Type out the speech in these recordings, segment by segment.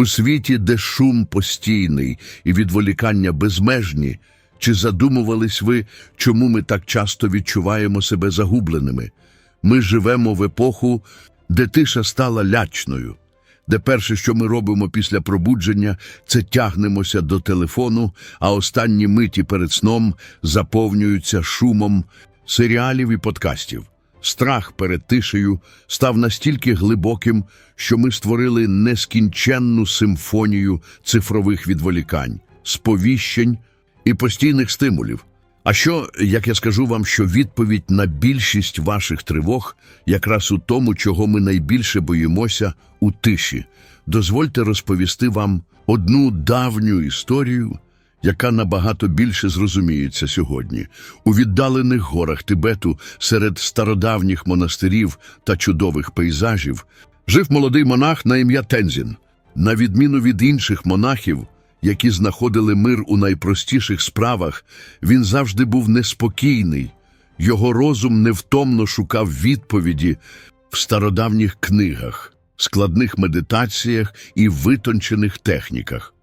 У світі, де шум постійний і відволікання безмежні, чи задумувались ви, чому ми так часто відчуваємо себе загубленими? Ми живемо в епоху, де тиша стала лячною, де перше, що ми робимо після пробудження, це тягнемося до телефону, а останні миті перед сном заповнюються шумом серіалів і подкастів. Страх перед тишею став настільки глибоким, що ми створили нескінченну симфонію цифрових відволікань, сповіщень і постійних стимулів. А що, як я скажу вам, що відповідь на більшість ваших тривог якраз у тому, чого ми найбільше боїмося у тиші? Дозвольте розповісти вам одну давню історію, яка набагато більше зрозуміється сьогодні. У віддалених горах Тибету, серед стародавніх монастирів та чудових пейзажів, жив молодий монах на ім'я Тензін. На відміну від інших монахів, які знаходили мир у найпростіших справах, він завжди був неспокійний. Його розум невтомно шукав відповіді в стародавніх книгах, складних медитаціях і витончених техніках.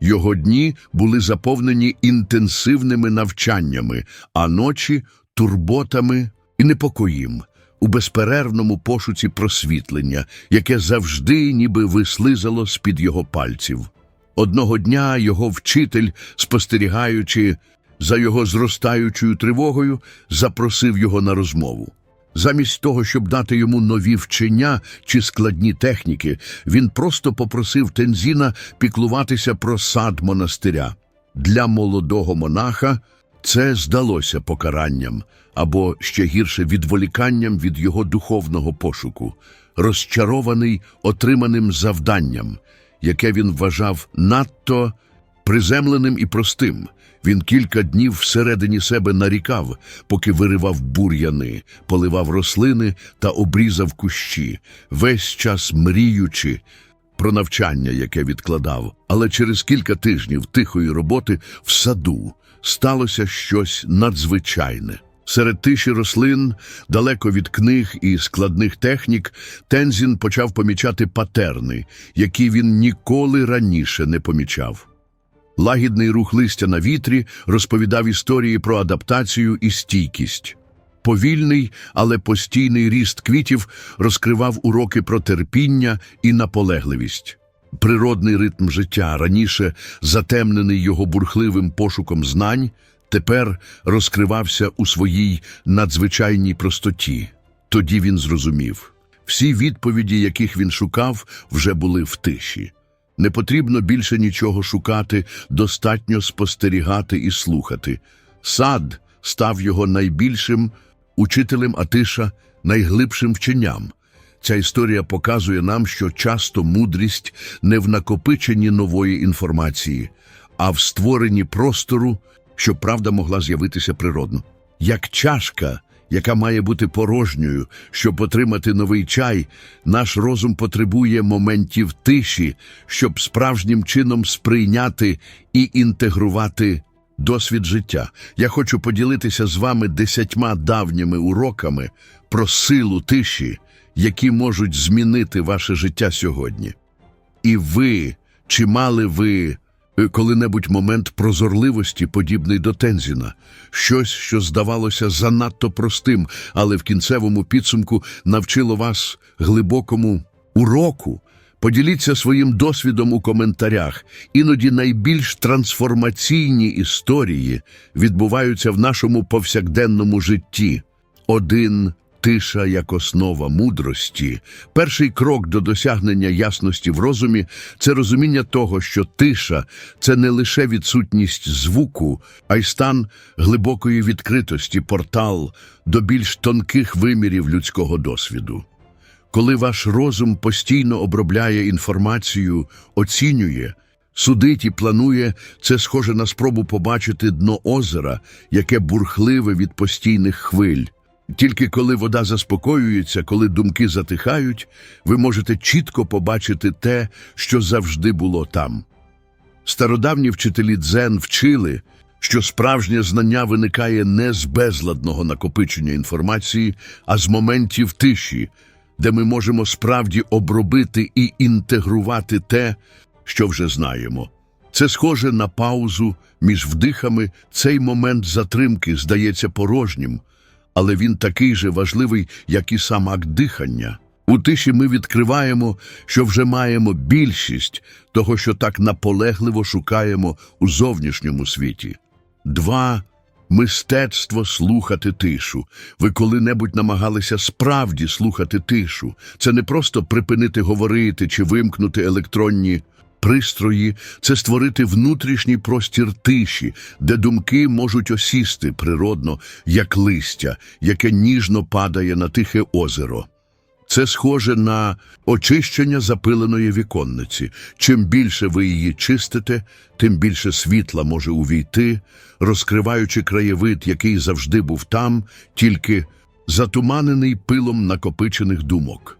Його дні були заповнені інтенсивними навчаннями, а ночі турботами і непокоїм у безперервному пошуці просвітлення, яке завжди ніби вислизало з-під його пальців. Одного дня його вчитель, спостерігаючи за його зростаючою тривогою, запросив його на розмову. Замість того, щоб дати йому нові вчення чи складні техніки, він просто попросив Тензіна піклуватися про сад монастиря. Для молодого монаха це здалося покаранням або ще гірше відволіканням від його духовного пошуку, розчарований отриманим завданням, яке він вважав надто приземленим і простим. Він кілька днів всередині себе нарікав, поки виривав бур'яни, поливав рослини та обрізав кущі, весь час мріючи про навчання, яке відкладав. Але через кілька тижнів тихої роботи в саду сталося щось надзвичайне. Серед тиші рослин, далеко від книг і складних технік, Тензін почав помічати патерни, які він ніколи раніше не помічав. Лагідний рух листя на вітрі розповідав історії про адаптацію і стійкість. Повільний, але постійний ріст квітів розкривав уроки про терпіння і наполегливість. Природний ритм життя, раніше затемнений його бурхливим пошуком знань, тепер розкривався у своїй надзвичайній простоті. Тоді він зрозумів. Всі відповіді, яких він шукав, вже були в тиші. Не потрібно більше нічого шукати, достатньо спостерігати і слухати. Сад став його найбільшим учителем, а тиша найглибшим вченням. Ця історія показує нам, що часто мудрість не в накопиченні нової інформації, а в створенні простору, щоб правда могла з'явитися природно. Як чашка, яка має бути порожньою, щоб отримати новий чай, наш розум потребує моментів тиші, щоб справжнім чином сприйняти і інтегрувати досвід життя. Я хочу поділитися з вами десятьма давніми уроками про силу тиші, які можуть змінити ваше життя сьогодні. І ви, чи мали ви коли-небудь момент прозорливості, подібний до Тензіна, щось, що здавалося занадто простим, але в кінцевому підсумку навчило вас глибокому уроку? Поділіться своїм досвідом у коментарях. Іноді найбільш трансформаційні історії відбуваються в нашому повсякденному житті. Один Тиша як основа мудрості. Перший крок до досягнення ясності в розумі це розуміння того, що тиша це не лише відсутність звуку, а й стан глибокої відкритості, портал до більш тонких вимірів людського досвіду. Коли ваш розум постійно обробляє інформацію, оцінює, судить і планує, це схоже на спробу побачити дно озера, яке бурхливе від постійних хвиль. Тільки коли вода заспокоюється, коли думки затихають, ви можете чітко побачити те, що завжди було там. Стародавні вчителі дзен вчили, що справжнє знання виникає не з безладного накопичення інформації, а з моментів тиші, де ми можемо справді обробити і інтегрувати те, що вже знаємо. Це схоже на паузу між вдихами. Цей момент затримки здається порожнім, але він такий же важливий, як і сам акт дихання. У тиші ми відкриваємо, що вже маємо більшість того, що так наполегливо шукаємо у зовнішньому світі. Два мистецтво слухати тишу. Ви коли-небудь намагалися справді слухати тишу. Це не просто припинити говорити чи вимкнути електронні пристрої, це створити внутрішній простір тиші, де думки можуть осісти природно, як листя, яке ніжно падає на тихе озеро. Це схоже на очищення запиленої віконниці. Чим більше ви її чистите, тим більше світла може увійти, розкриваючи краєвид, який завжди був там, тільки затуманений пилом накопичених думок.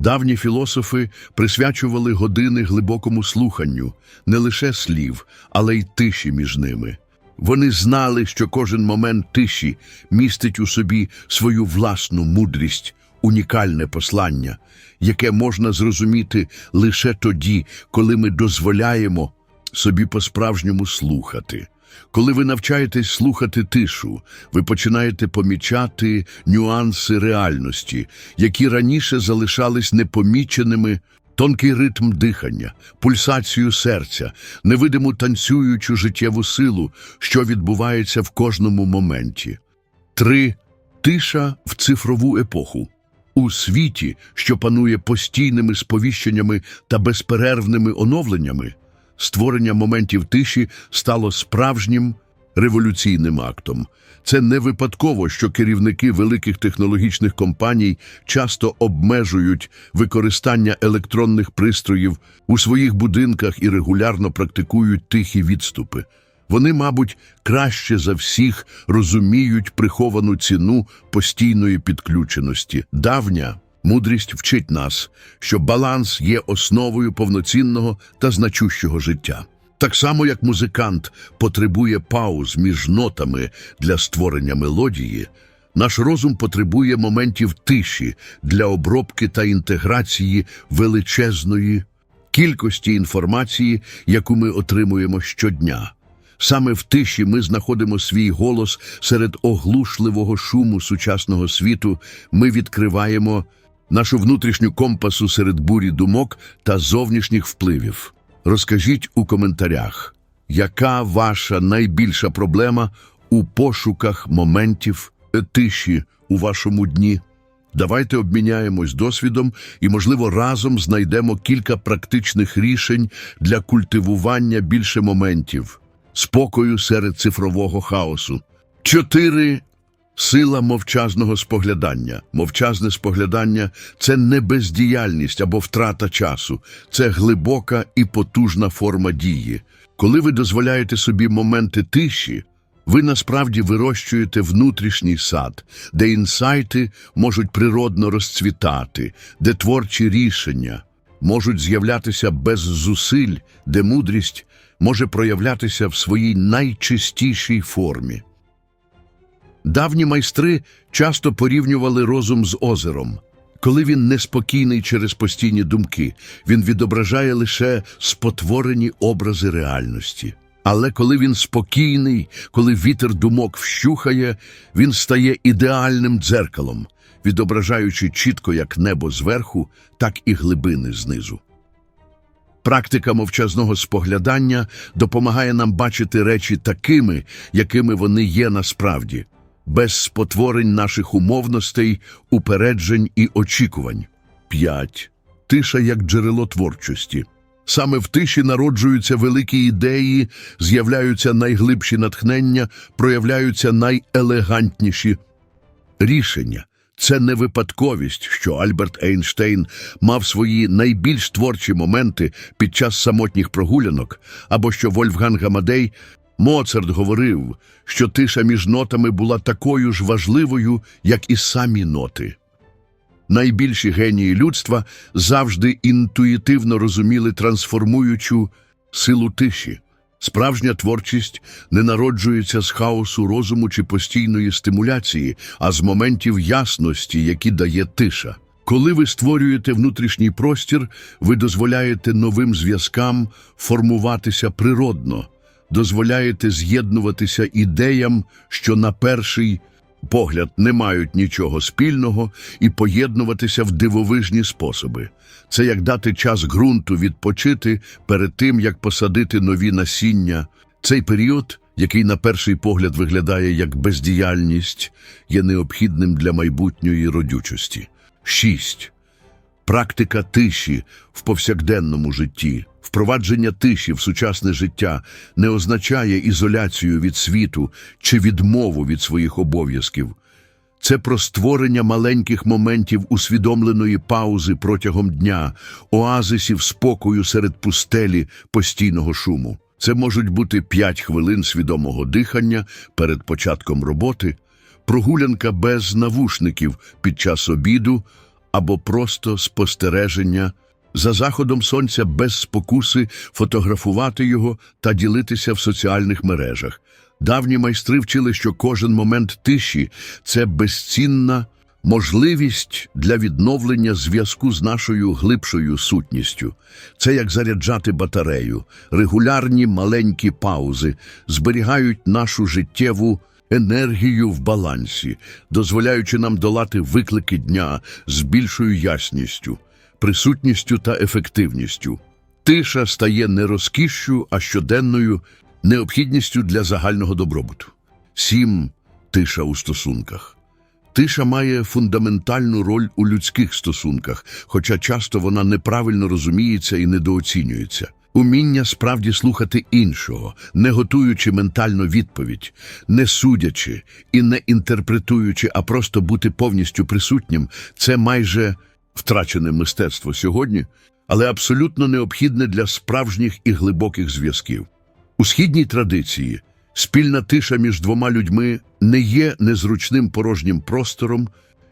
Давні філософи присвячували години глибокому слуханню не лише слів, але й тиші між ними. Вони знали, що кожен момент тиші містить у собі свою власну мудрість, унікальне послання, яке можна зрозуміти лише тоді, коли ми дозволяємо собі по-справжньому слухати. Коли ви навчаєтесь слухати тишу, ви починаєте помічати нюанси реальності, які раніше залишались непоміченими, тонкий ритм дихання, пульсацію серця, невидиму танцюючу життєву силу, що відбувається в кожному моменті. Три тиша в цифрову епоху. У світі, що панує постійними сповіщеннями та безперервними оновленнями, створення моментів тиші стало справжнім революційним актом. Це не випадково, що керівники великих технологічних компаній часто обмежують використання електронних пристроїв у своїх будинках і регулярно практикують тихі відступи. Вони, мабуть, краще за всіх розуміють приховану ціну постійної підключеності. Давня мудрість вчить нас, що баланс є основою повноцінного та значущого життя. Так само, як музикант потребує пауз між нотами для створення мелодії, наш розум потребує моментів тиші для обробки та інтеграції величезної кількості інформації, яку ми отримуємо щодня. Саме в тиші ми знаходимо свій голос серед оглушливого шуму сучасного світу. Ми відкриваємо нашу внутрішню компасу серед бурі думок та зовнішніх впливів. Розкажіть у коментарях, яка ваша найбільша проблема у пошуках моментів тиші у вашому дні? Давайте обміняємось досвідом і, можливо, разом знайдемо кілька практичних рішень для культивування більше моментів, спокою серед цифрового хаосу. Чотири Сила мовчазного споглядання. Мовчазне споглядання це не бездіяльність або втрата часу, це глибока і потужна форма дії. Коли ви дозволяєте собі моменти тиші, ви насправді вирощуєте внутрішній сад, де інсайти можуть природно розцвітати, де творчі рішення можуть з'являтися без зусиль, де мудрість може проявлятися в своїй найчистішій формі. Давні майстри часто порівнювали розум з озером. Коли він неспокійний через постійні думки, він відображає лише спотворені образи реальності. Але коли він спокійний, коли вітер думок вщухає, він стає ідеальним дзеркалом, відображаючи чітко як небо зверху, так і глибини знизу. Практика мовчазного споглядання допомагає нам бачити речі такими, якими вони є насправді без спотворень наших умовностей, упереджень і очікувань. 5. Тиша як джерело творчості. Саме в тиші народжуються великі ідеї, з'являються найглибші натхнення, проявляються найелегантніші рішення. Це не випадковість, що Альберт Ейнштейн мав свої найбільш творчі моменти під час самотніх прогулянок, або що Вольфганг Амадей Моцарт говорив, що тиша між нотами була такою ж важливою, як і самі ноти. Найбільші генії людства завжди інтуїтивно розуміли трансформуючу силу тиші. Справжня творчість не народжується з хаосу розуму чи постійної стимуляції, а з моментів ясності, які дає тиша. Коли ви створюєте внутрішній простір, ви дозволяєте новим зв'язкам формуватися природно, дозволяєте з'єднуватися ідеям, що на перший погляд не мають нічого спільного, і поєднуватися в дивовижні способи. Це як дати час ґрунту відпочити перед тим, як посадити нові насіння. Цей період, який на перший погляд виглядає як бездіяльність, є необхідним для майбутньої родючості. 6. Практика тиші в повсякденному житті. Впровадження тиші в сучасне життя не означає ізоляцію від світу чи відмову від своїх обов'язків. Це про створення маленьких моментів усвідомленої паузи протягом дня, оазисів спокою серед пустелі постійного шуму. Це можуть бути 5 хвилин свідомого дихання перед початком роботи, прогулянка без навушників під час обіду або просто спостереження за заходом сонця без спокуси, фотографувати його та ділитися в соціальних мережах. Давні майстри вчили, що кожен момент тиші це безцінна можливість для відновлення зв'язку з нашою глибшою сутністю. Це як заряджати батарею. Регулярні маленькі паузи зберігають нашу життєву енергію в балансі, дозволяючи нам долати виклики дня з більшою ясністю, присутністю та ефективністю. Тиша стає не розкішшю, а щоденною необхідністю для загального добробуту. Сім тиша у стосунках. Тиша має фундаментальну роль у людських стосунках, хоча часто вона неправильно розуміється і недооцінюється. Уміння справді слухати іншого, не готуючи ментальну відповідь, не судячи і не інтерпретуючи, а просто бути повністю присутнім, це майже втрачене мистецтво сьогодні, але абсолютно необхідне для справжніх і глибоких зв'язків. У східній традиції спільна тиша між двома людьми не є незручним порожнім простором,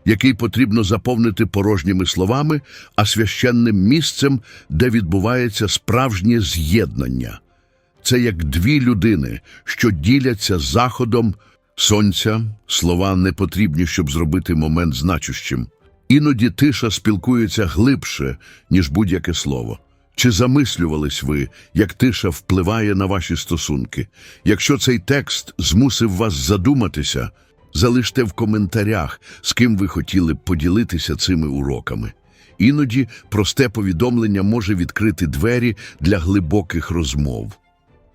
який потрібно заповнити порожніми словами, а священним місцем, де відбувається справжнє з'єднання. Це як дві людини, що діляться заходом сонця, слова не потрібні, щоб зробити момент значущим. Іноді тиша спілкується глибше, ніж будь-яке слово. Чи замислювались ви, як тиша впливає на ваші стосунки? Якщо цей текст змусив вас задуматися, залиште в коментарях, з ким ви хотіли б поділитися цими уроками. Іноді просте повідомлення може відкрити двері для глибоких розмов.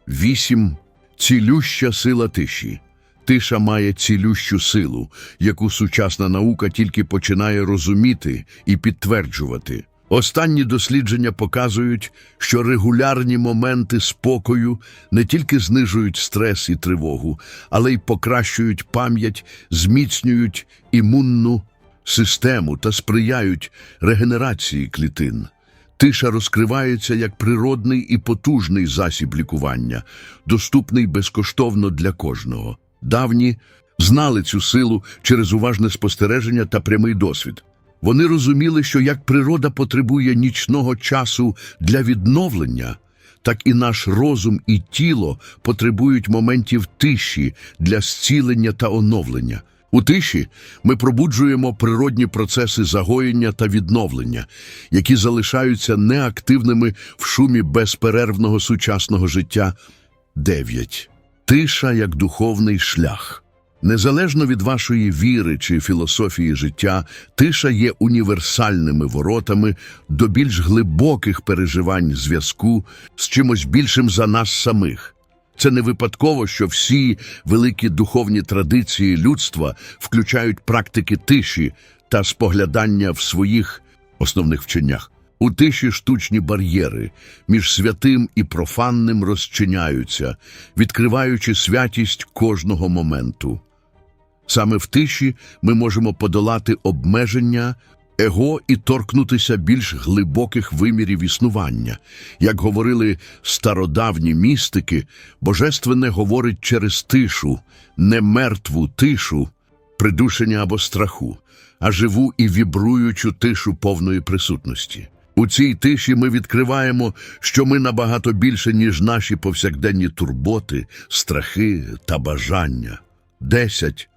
8. Цілюща сила тиші. Тиша має цілющу силу, яку сучасна наука тільки починає розуміти і підтверджувати. Останні дослідження показують, що регулярні моменти спокою не тільки знижують стрес і тривогу, але й покращують пам'ять, зміцнюють імунну систему та сприяють регенерації клітин. Тиша розкривається як природний і потужний засіб лікування, доступний безкоштовно для кожного. Давні знали цю силу через уважне спостереження та прямий досвід. Вони розуміли, що як природа потребує нічного часу для відновлення, так і наш розум і тіло потребують моментів тиші для зцілення та оновлення. У тиші ми пробуджуємо природні процеси загоєння та відновлення, які залишаються неактивними в шумі безперервного сучасного життя. 9. Тиша як духовний шлях. Незалежно від вашої віри чи філософії життя, тиша є універсальними воротами до більш глибоких переживань зв'язку з чимось більшим за нас самих. Це не випадково, що всі великі духовні традиції людства включають практики тиші та споглядання в своїх основних вченнях. У тиші штучні бар'єри між святим і профанним розчиняються, відкриваючи святість кожного моменту. Саме в тиші ми можемо подолати обмеження его і торкнутися більш глибоких вимірів існування. Як говорили стародавні містики, божественне говорить через тишу, не мертву тишу, придушення або страху, а живу і вібруючу тишу повної присутності. У цій тиші ми відкриваємо, що ми набагато більше, ніж наші повсякденні турботи, страхи та бажання. Десять.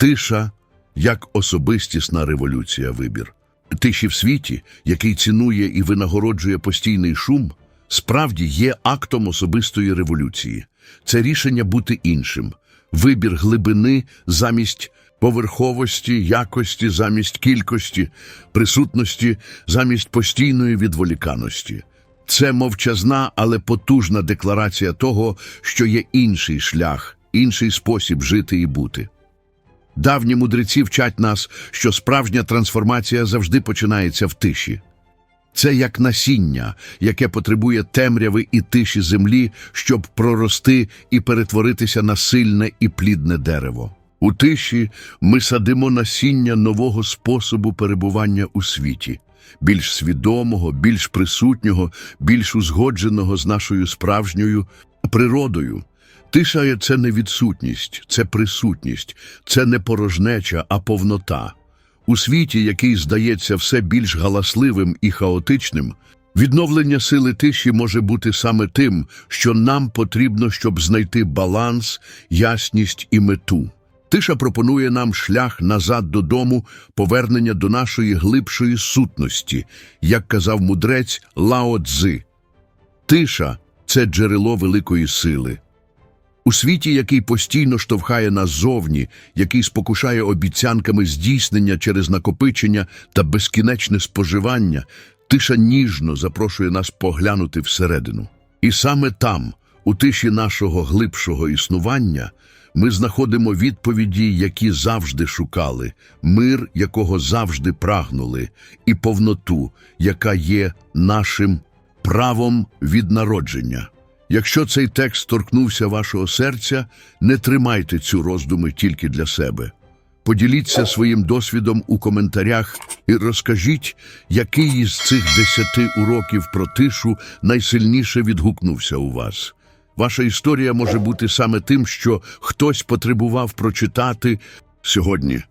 Тиша як особистісна революція вибір. тиші в світі, який цінує і винагороджує постійний шум, справді є актом особистої революції. Це рішення бути іншим, вибір глибини замість поверховості, якості замість кількості, присутності замість постійної відволіканості. Це мовчазна, але потужна декларація того, що є інший шлях, інший спосіб жити і бути. Давні мудреці вчать нас, що справжня трансформація завжди починається в тиші. Це як насіння, яке потребує темряви і тиші землі, щоб прорости і перетворитися на сильне і плідне дерево. У тиші ми садимо насіння нового способу перебування у світі, більш свідомого, більш присутнього, більш узгодженого з нашою справжньою природою. Тиша – це не відсутність, це присутність, це не порожнеча, а повнота. У світі, який здається все більш галасливим і хаотичним, відновлення сили тиші може бути саме тим, що нам потрібно, щоб знайти баланс, ясність і мету. Тиша пропонує нам шлях назад додому, повернення до нашої глибшої сутності, як казав мудрець Лао Цзи. Тиша – це джерело великої сили. У світі, який постійно штовхає нас зовні, який спокушає обіцянками здійснення через накопичення та безкінечне споживання, тиша ніжно запрошує нас поглянути всередину. І саме там, у тиші нашого глибшого існування, ми знаходимо відповіді, які завжди шукали, мир, якого завжди прагнули, і повноту, яка є нашим правом від народження. Якщо цей текст торкнувся вашого серця, не тримайте цю роздуми тільки для себе. Поділіться своїм досвідом у коментарях і розкажіть, який із цих десяти уроків про тишу найсильніше відгукнувся у вас. Ваша історія може бути саме тим, що хтось потребував прочитати сьогодні.